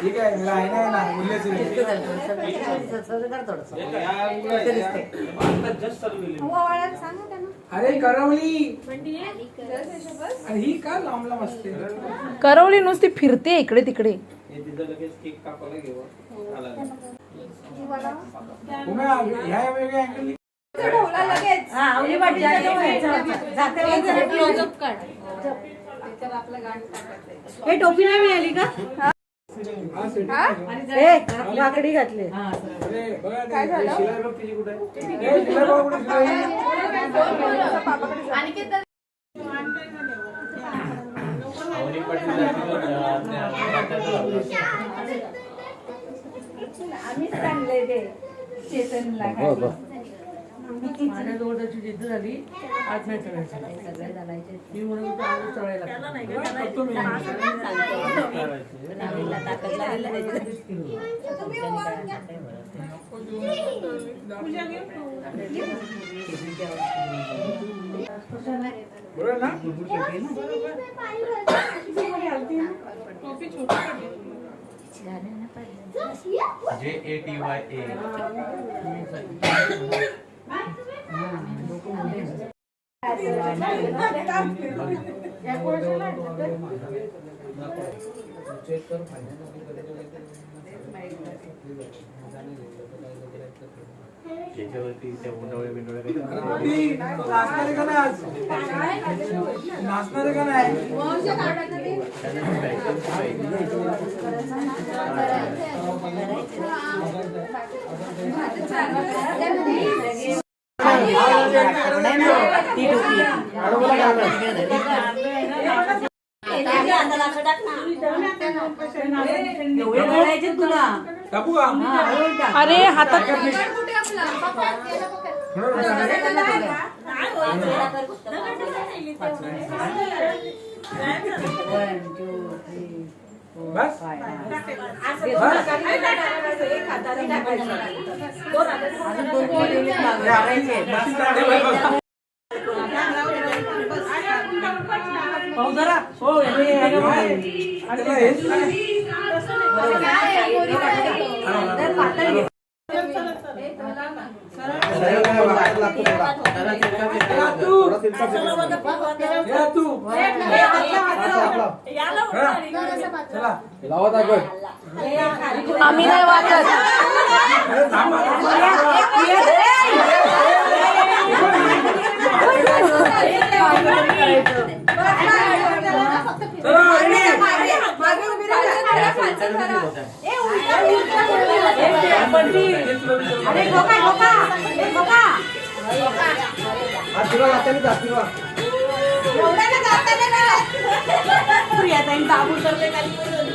ठीक आहे मेरा आहे ना मुल्लेच अरे करवली ही का लांब लांब असते करवली नुसती फिरते इकडे तिकडे ह्या वेगळ्या अँगल हे टोपी नाही मिळाली का? वाकडी घातली. अरे बघा ते- ते शिलाई माझ्या जवळ त्याची जिद्द झाली आज नाही चढायचं. मी म्हणून होतो, आज चढायला करतो मी. बरोबर ना. जे ए टी वाय ए. त्याच्यावरती त्या उंडवळ्या आहे का नाही आज नाचणार आहे का नाही एवढे मिळायचे तुला टाकू का अरे हातात बस पाहू जरा या तू. या तू. चला. आम्ही नाही वाचत अरे बाबू थांबा. चला,